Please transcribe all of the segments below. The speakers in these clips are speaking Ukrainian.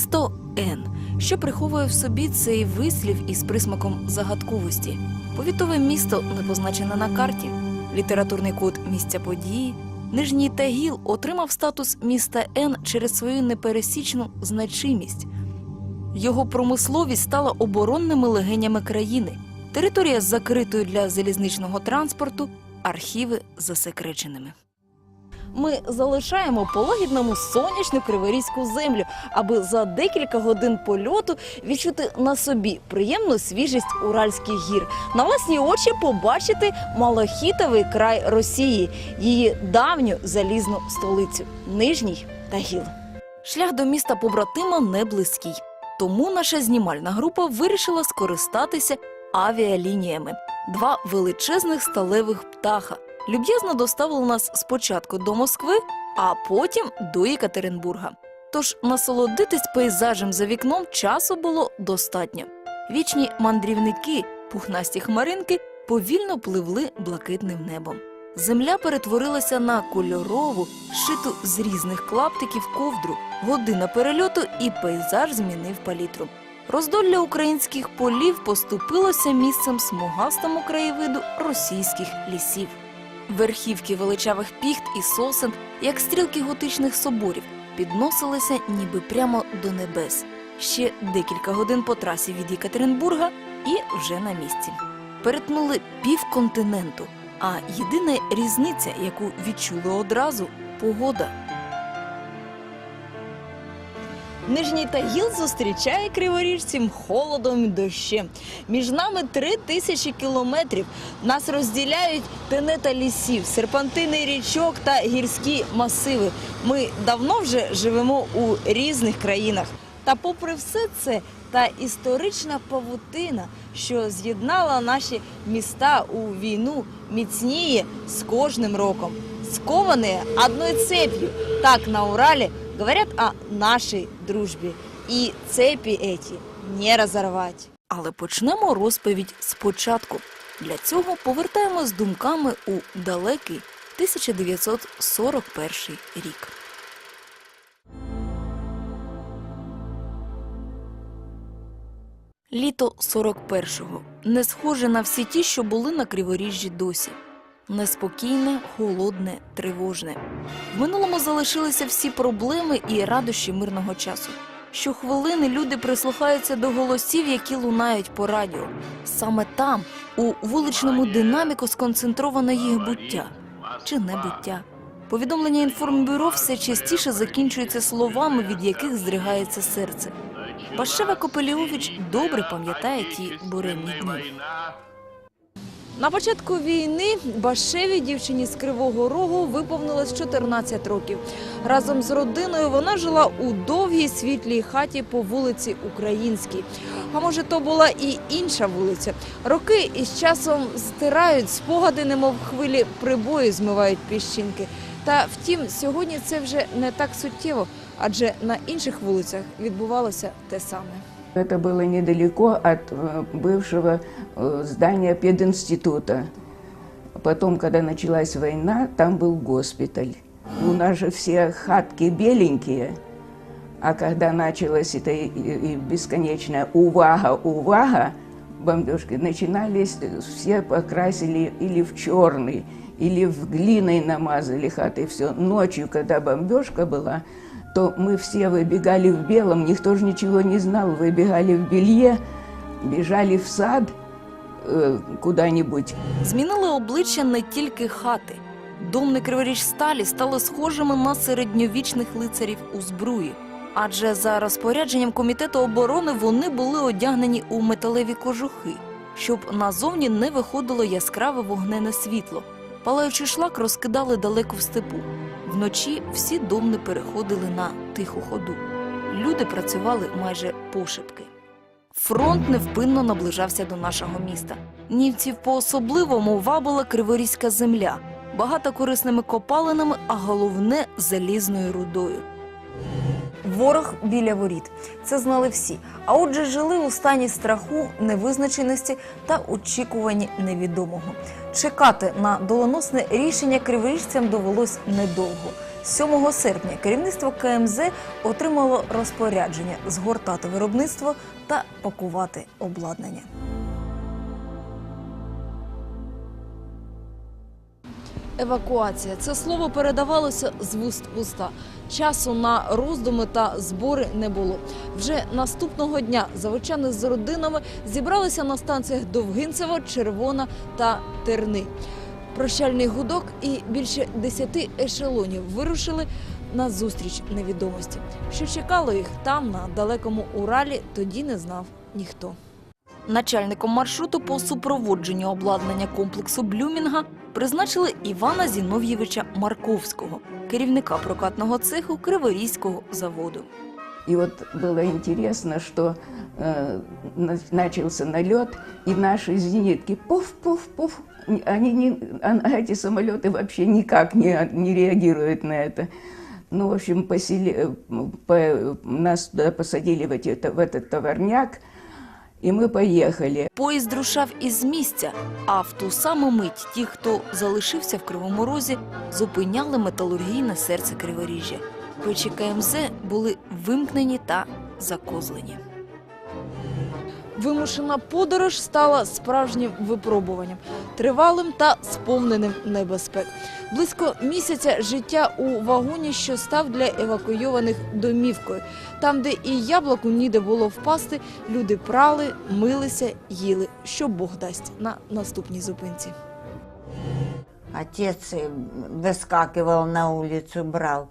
Місто Н, що приховує в собі цей вислів із присмаком загадковості. Повітове місто не позначене на карті. Літературний код місця події. Нижній Тагіл отримав статус міста Н через свою непересічну значимість. Його промисловість стала оборонними легенями країни. Територія закритою для залізничного транспорту, архіви засекреченими. Ми залишаємо по лагідному сонячну криворізьку землю, аби за декілька годин польоту відчути на собі приємну свіжість уральських гір, на власні очі побачити малохітовий край Росії, її давню залізну столицю Нижній Тагіл. Шлях до міста побратима не близький, тому наша знімальна група вирішила скористатися авіалініями. Два величезних сталевих птаха люб'язно доставили нас спочатку до Москви, а потім до Єкатеринбурга. Тож насолодитись пейзажем за вікном часу було достатньо. Вічні мандрівники, пухнасті хмаринки повільно пливли блакитним небом. Земля перетворилася на кольорову, шиту з різних клаптиків ковдру. Година перельоту і пейзаж змінив палітру. Роздолля українських полів поступилося місцем смугастому краєвиду російських лісів. Верхівки величавих піхт і сосен, як стрілки готичних соборів, підносилися ніби прямо до небес. Ще декілька годин по трасі від Єкатеринбурга і вже на місці. Перетнули півконтиненту, а єдина різниця, яку відчули одразу погода. Нижній Тагіл зустрічає криворіжців холодом і дощем. Між нами три тисячі кілометрів. Нас розділяють тенета лісів, серпантини річок та гірські масиви. Ми давно вже живемо у різних країнах. Та попри все це, та історична павутина, що з'єднала наші міста у війну, міцніє з кожним роком. Скованы одной цепью. Так на Урале говорят о нашій дружбі. І цепі еті не розорвать. Але почнемо розповідь спочатку. Для цього повертаємось думками у далекий 1941 рік. Літо 41-го. Не схоже на всі ті, що були на Криворіжжі досі. Неспокійне, холодне, тривожне. В минулому залишилися всі проблеми і радощі мирного часу. Щохвилини люди прислухаються до голосів, які лунають по радіо. Саме там, у вуличному динаміку, сконцентровано їх буття чи небуття. Повідомлення інформбюро все частіше закінчуються словами, від яких здригається серце. Пащева Копеліович добре пам'ятає ті буремні дні. На початку війни Башеві дівчині з Кривого Рогу виповнилось 14 років. Разом з родиною вона жила у довгій світлій хаті по вулиці Українській. А може, то була і інша вулиця. Роки із часом стирають спогади, немов хвилі прибою змивають піщинки. Та втім, сьогодні це вже не так суттєво, адже на інших вулицях відбувалося те саме. Это было недалеко от э, бывшего э, здания пединститута. Потом, когда началась война, там был госпиталь. У нас же все хатки беленькие. А когда началась эта бесконечная увага, увага, бомбежки начинались, э, все покрасили или в черный, или в глиной намазали хаты, все. Ночью, когда бомбежка была, то мы все выбегали в белом, никто же ничего не знал, выбегали в белье, бежали в сад э, куда-нибудь. Змінили обличчя не тільки хати. Домни Криворіжсталі стали схожими на середньовічних лицарів у збруї. Адже за розпорядженням комітету оборони вони були одягнені у металеві кожухи, щоб назовні не виходило яскраве вогнене світло. Палаючий шлак розкидали далеко в степу. Вночі всі домни переходили на тиху ходу. Люди працювали майже пошепки. Фронт невпинно наближався до нашого міста. Німців по-особливому вабила криворізька земля, багата корисними копалинами, а головне залізною рудою. Ворог біля воріт. Це знали всі. А отже, жили у стані страху, невизначеності та очікуванні невідомого. Чекати на доленосне рішення криворіжцям довелось недовго. 7 серпня керівництво КМЗ отримало розпорядження згортати виробництво та пакувати обладнання. Евакуація це слово передавалося з вуст уста. Часу на роздуми та збори не було. Вже наступного дня заводчани з родинами зібралися на станціях Довгинцево, Червона та Терни. Прощальний гудок і більше десяти ешелонів вирушили на зустріч невідомості. Що чекало їх там, на далекому Уралі, тоді не знав ніхто. Начальником маршруту по супроводженню обладнання комплексу Блюмінга призначили Івана Зінов'євича Марковського, керівника прокатного цеху Криворізького заводу. И вот было интересно, что э, на- начался налет, и наши зенитки пуф-пуф-пуф, они не, а эти самолеты вообще никак не, не реагируют на это. Ну, в общем, посели, э, по- нас туда посадили в, эти, в этот товарняк, и ми поїхали. Поїзд рушав із місця, а в ту саму мить ті, хто залишився в Кривому Розі, зупиняли металургійне серце Криворіжжя. Печі КМЗ були вимкнені та закозлені. Вимушена подорож стала справжнім випробуванням, тривалим та сповненим небезпек. Близько місяця життя у вагоні, що став для евакуйованих домівкою. Там, де і яблуку ніде було впасти, люди прали, милися, їли, що Бог дасть на наступній зупинці. Отец э, выскакивал на улицу, брал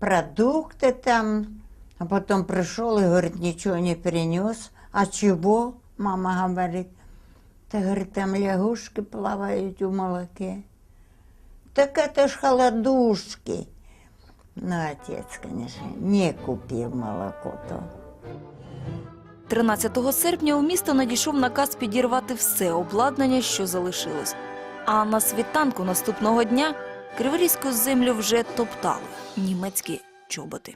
продукты там, а потом пришел и говорит, ничего не принес. А чего? Мама говорит, ты, говорит, там лягушки плавают у молоке. Так это ж холодушки. Ну, отец, конечно, не купил молоко-то. 13 серпня у місто надійшов наказ підірвати все обладнання, що залишилось. А на світанку наступного дня Криворізьку землю вже топтали німецькі чоботи.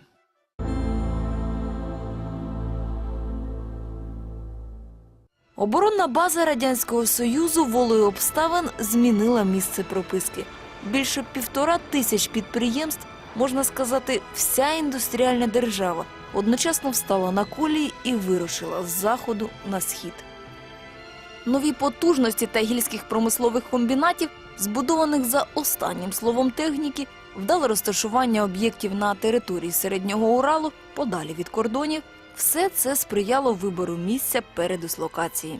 Оборонна база Радянського Союзу волею обставин змінила місце прописки. Більше півтора тисяч підприємств, можна сказати, вся індустріальна держава одночасно встала на колії і вирушила з заходу на схід. Нові потужності тагільських промислових комбінатів, збудованих за останнім словом техніки, вдале розташування об'єктів на території середнього Уралу, подалі від кордонів, все це сприяло вибору місця передислокації.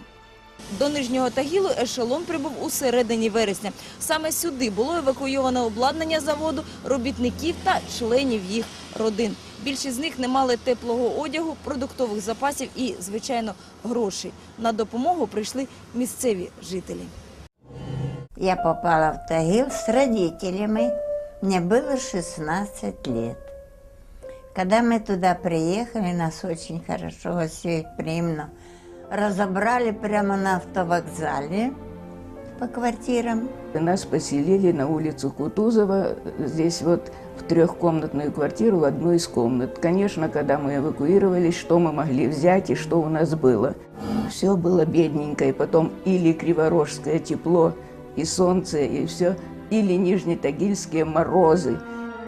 До Нижнього Тагілу ешелон прибув у середині вересня. Саме сюди було евакуйовано обладнання заводу, робітників та членів їх родин. Більшість з них не мали теплого одягу, продуктових запасів і, звичайно, грошей. На допомогу прийшли місцеві жителі. Я попала в Тагил с родителями. Мне было 16 лет. Когда мы туда приехали, нас очень хорошо гостеприимно разобрали прямо на автовокзале по квартирам. Нас поселили на улицу Кутузова, здесь вот в трехкомнатную квартиру, в одну из комнат. Конечно, когда мы эвакуировались, что мы могли взять и что у нас было. Все было бедненько, и потом или криворожское тепло, и солнце, и все, или нижнетагильские морозы.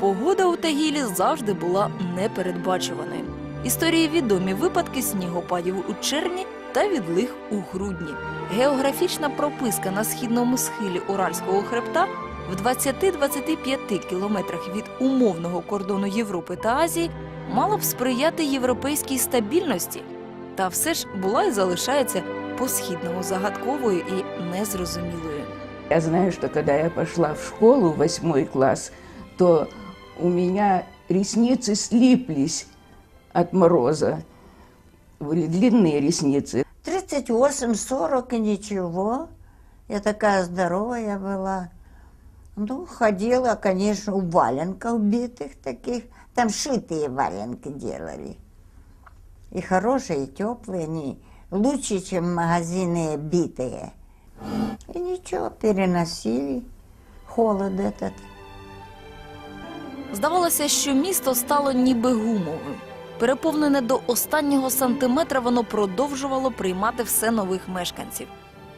Погода у Тагілі завжди була непередбачуваною. Історії відомі випадки снігопадів у червні та відлих у грудні. Географічна прописка на східному схилі Уральського хребта в 20-25 кілометрах від умовного кордону Європи та Азії мала б сприяти європейській стабільності. Та все ж була і залишається по-східному загадковою і незрозумілою. Я знаю, что когда я пошла в школу, в восьмой класс, то у меня ресницы слиплись от мороза. Были длинные ресницы. 38-40 и ничего. Я такая здоровая была. Ну, ходила, конечно, в валенках битых таких. Там шитые валенки делали. И хорошие, и теплые, они лучше, чем магазины битые. И ничего, переносили холод этот. Здавалося, що місто стало ніби гумовим. Переповнене до останнього сантиметра, воно продовжувало приймати все нових мешканців.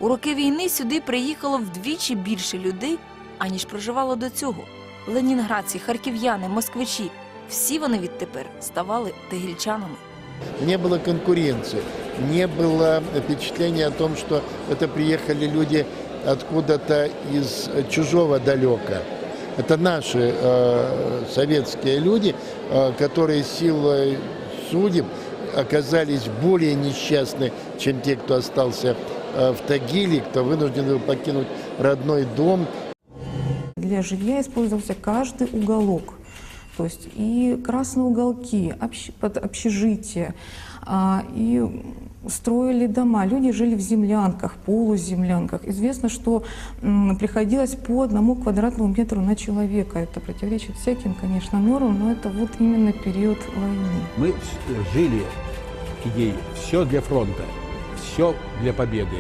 У роки війни сюди приїхало вдвічі більше людей, аніж проживало до цього. ленінградці, харків'яни, москвичі всі вони відтепер ставали тегільчанами. Не было конкуренции, не было впечатления о том, что это приехали люди откуда-то из чужого далека. Это наши э, советские люди, э, которые силой судеб оказались более несчастны, чем те, кто остался э, в Тагиле, кто вынужден был покинуть родной дом, Для жилья использовался каждый уголок. То есть и красные уголки, общ- под общежитие, а, и строили дома. Люди жили в землянках, полуземлянках. Известно, что м, приходилось по одному квадратному метру на человека. Это противоречит всяким, конечно, нормам, но это вот именно период войны. Мы с- жили идеей все для фронта, все для победы.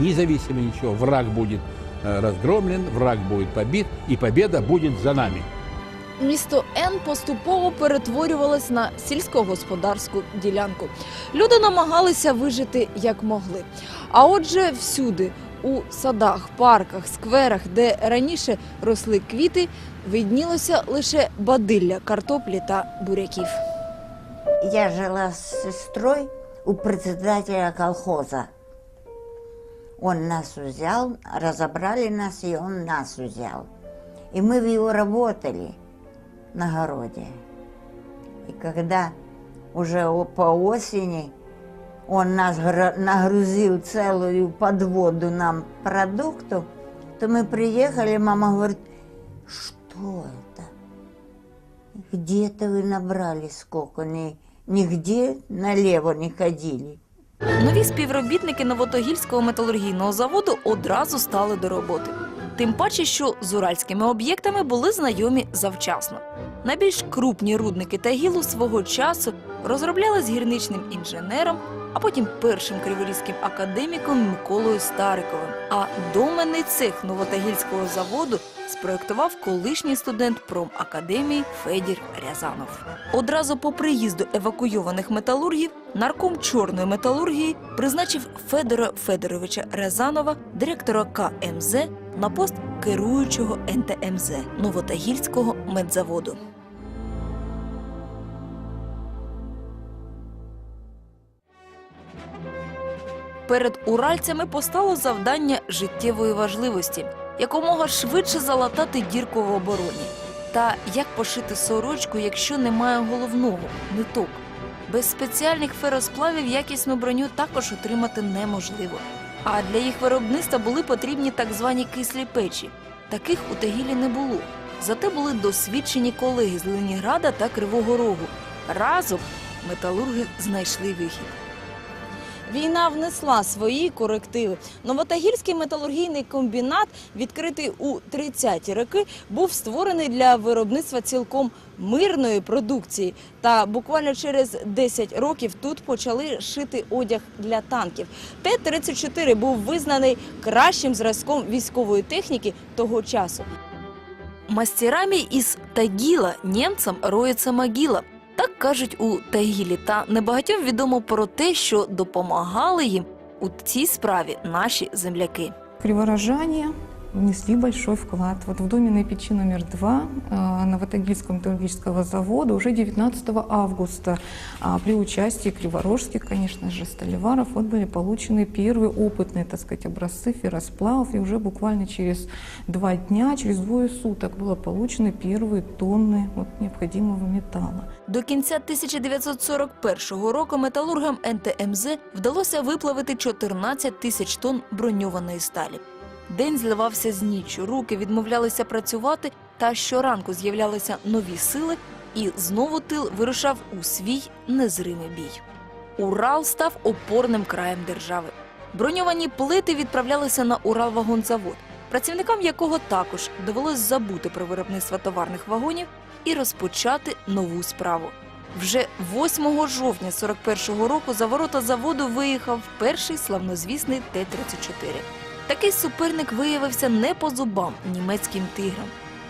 Независимо ничего, враг будет э, разгромлен, враг будет побит, и победа будет за нами. Місто Н поступово перетворювалось на сільськогосподарську ділянку. Люди намагалися вижити як могли. А отже, всюди, у садах, парках, скверах, де раніше росли квіти, виднілося лише бадилля картоплі та буряків. Я жила с сестрой у председателя колхоза. Он нас взял, разобрали нас, и он нас взял. И мы в его работали на городе. И когда уже о- по осени он нас гра- нагрузил целую подводу нам продуктов, то мы приехали, мама говорит, что это? Где-то вы набрали сколько? Ни, нигде налево не ходили. Нові співробітники Новотогільського металургійного заводу одразу стали до роботи. Тим паче, що з уральськими об'єктами були знайомі завчасно. Найбільш крупні рудники Тагілу свого часу розробляли з гірничним інженером, а потім першим криворізьким академіком Миколою Стариковим. А доменний цех Новотагільського заводу спроектував колишній студент промакадемії Федір Рязанов. Одразу по приїзду евакуйованих металургів нарком чорної металургії призначив Федора Федоровича Рязанова, директора КМЗ, на пост керуючого НТМЗ Новотагільського медзаводу. Перед уральцями постало завдання життєвої важливості якомога швидше залатати дірку в обороні. Та як пошити сорочку, якщо немає головного ниток? Без спеціальних феросплавів якісну броню також отримати неможливо. А для їх виробництва були потрібні так звані кислі печі. Таких у Тагілі не було. Зате були досвідчені колеги з Ленінграда та Кривого Рогу. Разом металурги знайшли вихід. Війна внесла свої корективи. Новотагірський металургійний комбінат, відкритий у 30-ті роки, був створений для виробництва цілком мирної продукції. Та буквально через 10 років тут почали шити одяг для танків. Т-34 був визнаний кращим зразком військової техніки того часу. Мастерами із Тагіла німцям роється могила. Так кажуть у Тагілі, та небагатьом відомо про те, що допомагали їм у цій справі наші земляки. Криворожане внесли большой вклад. Вот в доме на печи номер два э, Новотагильского металлургического завода уже 19 августа а, при участии криворожских, конечно же, столеваров вот были получены первые опытные, так сказать, образцы ферросплавов. И уже буквально через два дня, через двое суток было получены первые тонны вот, необходимого металла. До кінця 1941 року металургам НТМЗ вдалося виплавити 14 тисяч тонн броньованої сталі. День зливався з ніччю, руки відмовлялися працювати, та щоранку з'являлися нові сили, і знову тил вирушав у свій незримий бій. Урал став опорним краєм держави. Броньовані плити відправлялися на Уралвагонзавод, працівникам якого також довелось забути про виробництво товарних вагонів і розпочати нову справу. Вже 8 жовтня 41-го року за ворота заводу виїхав перший славнозвісний Т-34. Такий суперник виявився не по зубам німецьким тиграм.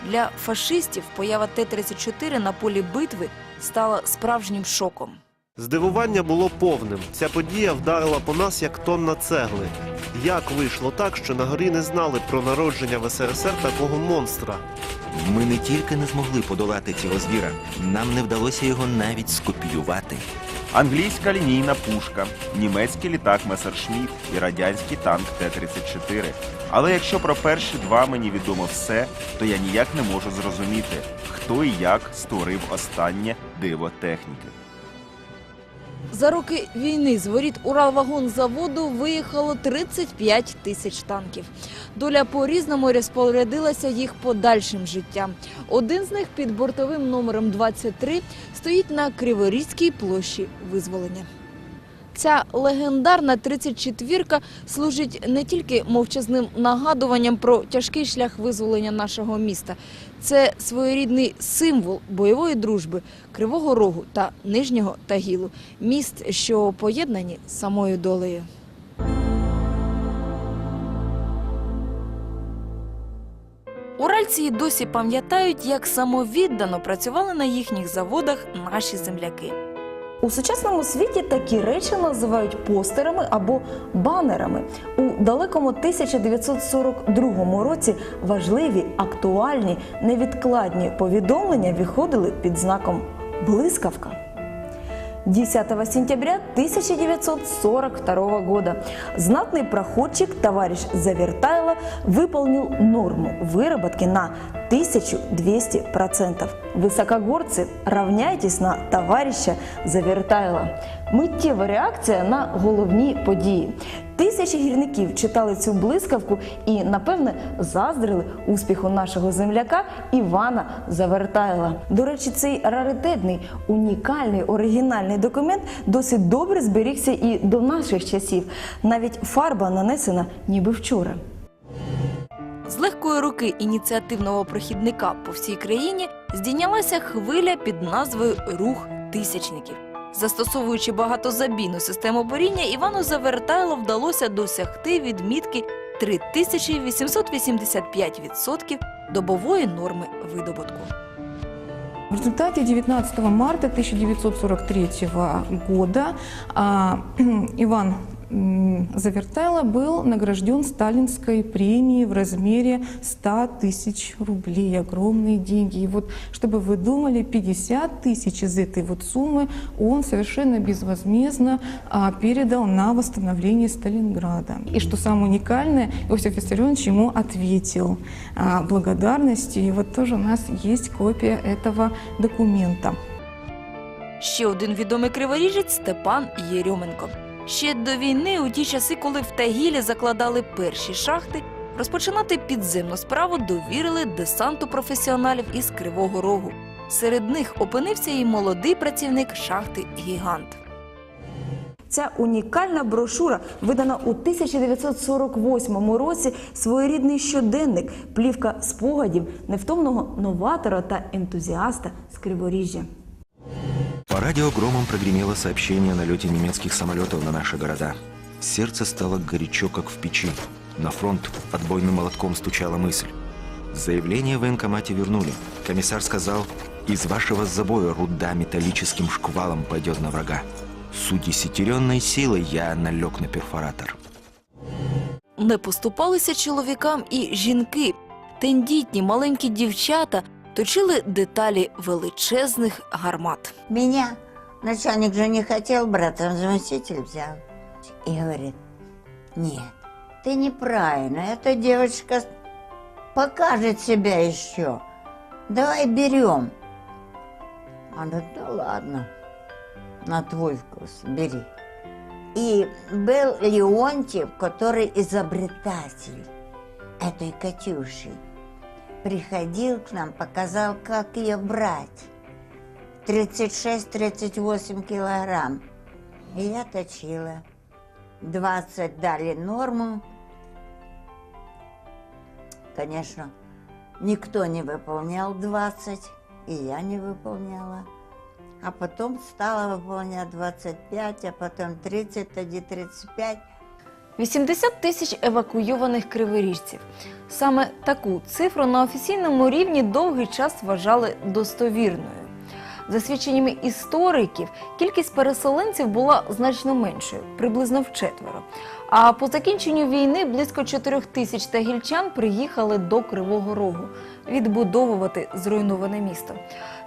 Для фашистів поява Т-34 на полі битви стала справжнім шоком. Здивування було повним. Ця подія вдарила по нас як тонна цегли. Як вийшло так, що на горі не знали про народження в СРСР такого монстра? Ми не тільки не змогли подолати цього звіра, нам не вдалося його навіть скопіювати. Англійська лінійна пушка, німецький літак Месершміт і радянський танк Т-34. Але якщо про перші два мені відомо все, то я ніяк не можу зрозуміти, хто і як створив останнє диво техніки. За роки війни з воріт Уралвагонзаводу виїхало 35 тисяч танків. Доля по-різному розпорядилася їх подальшим життям. Один з них під бортовим номером 23 стоїть на Криворізькій площі визволення. Ця легендарна 34-ка служить не тільки мовчазним нагадуванням про тяжкий шлях визволення нашого міста. Це своєрідний символ бойової дружби Кривого Рогу та Нижнього Тагілу, міст, що поєднані самою долею. Уральці досі пам'ятають, як самовіддано працювали на їхніх заводах наші земляки. У сучасному світі такі речі називають постерами або банерами. У далекому 1942 році важливі, актуальні, невідкладні повідомлення виходили під знаком блискавка. 10 сентября 1942 года знатный проходчик товарищ Завертайло выполнил норму выработки на 1200%. Высокогорцы, равняйтесь на товарища Завертайло. Миттєва реакція на головні події. Тисячі гірників читали цю блискавку і, напевне, заздрили успіху нашого земляка Івана Завертайла. До речі, цей раритетний, унікальний, оригінальний документ досить добре зберігся і до наших часів. Навіть фарба нанесена ніби вчора. З легкої руки ініціативного прохідника по всій країні здійнялася хвиля під назвою Рух тисячників. Застосовуючи багатозабійну систему боріння, Івану Завертайло вдалося досягти відмітки 3885% добової норми видобутку. В результате 19 марта 1943 года Иван Завертайло был награжден сталинской премией в размере 100 тысяч рублей. Огромные деньги. И вот, чтобы вы думали, 50 тысяч из этой вот суммы он совершенно безвозмездно а, передал на восстановление Сталинграда. И что самое уникальное, Иосиф Виссарионович ему ответил а, благодарностью. И вот тоже у нас есть копия этого документа. Ще один відомий криворіжець Степан Єрьоменко. Ще до війни, у ті часи, коли в Тагілі закладали перші шахти, розпочинати підземну справу довірили десанту професіоналів із Кривого Рогу. Серед них опинився і молодий працівник шахти Гігант. Ця унікальна брошура видана у 1948 році своєрідний щоденник, плівка спогадів невтомного новатора та ентузіаста з Криворіжжя. По радио громом прогремело сообщение о налете немецких самолетов на наши города. Сердце стало горячо, как в печи. На фронт отбойным молотком стучала мысль. Заявление в военкомате вернули. Комиссар сказал, из вашего забоя руда металлическим шквалом пойдет на врага. С удесятеренной силой я налег на перфоратор. Не поступалися чоловікам і жінки. Тендітні маленькі дівчата точили деталі величезних гармат. Меня начальник же не хотел брать, он заместитель взял. И говорит, нет, ты неправильно, эта девочка покажет себя еще. Давай берем. Он говорит, да ладно, на твой вкус, бери. И был Леонтьев, который изобретатель этой Катюши. Приходил к нам, показал, как ее брать. 36-38 килограмм. И я точила. 20 дали норму. Конечно, никто не выполнял 20, и я не выполняла. А потом стала выполнять 25, а потом 30, тоді 35. 80 тисяч евакуйованих криворіжців. Саме таку цифру на офіційному рівні довгий час вважали достовірною. За свідченнями істориків, кількість переселенців була значно меншою, приблизно вчетверо. А по закінченню війни близько 4 тисяч тагільчан приїхали до Кривого Рогу відбудовувати зруйноване місто.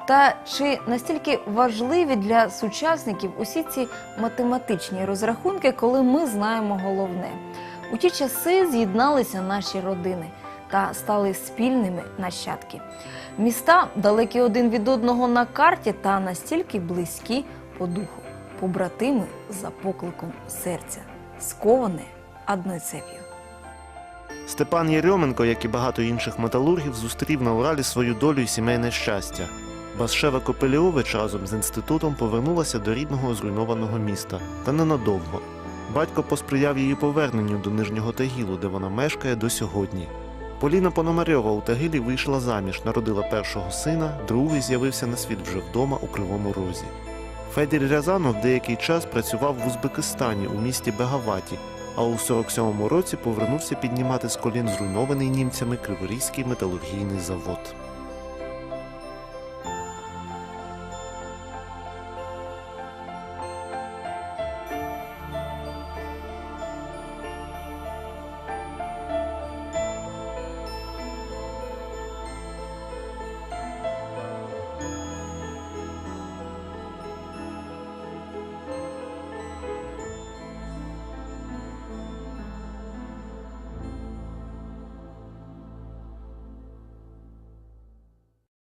Та чи настільки важливі для сучасників усі ці математичні розрахунки, коли ми знаємо головне? У ті часи з'єдналися наші родини та стали спільними нащадки. Міста далекі один від одного на карті та настільки близькі по духу, побратими за покликом серця, сковане одною цеп'ю. Степан Єрьоменко, як і багато інших металургів, зустрів на Уралі свою долю і сімейне щастя. Басшева Копеліович разом з інститутом повернулася до рідного зруйнованого міста, та ненадовго. Батько посприяв її поверненню до Нижнього Тагілу, де вона мешкає до сьогодні. Поліна Пономарьова у Тагилі вийшла заміж, народила першого сина, другий з'явився на світ вже вдома у Кривому Розі. Федір Рязанов деякий час працював в Узбекистані у місті Бегаваті, а у 47-му році повернувся піднімати з колін зруйнований німцями Криворізький металургійний завод.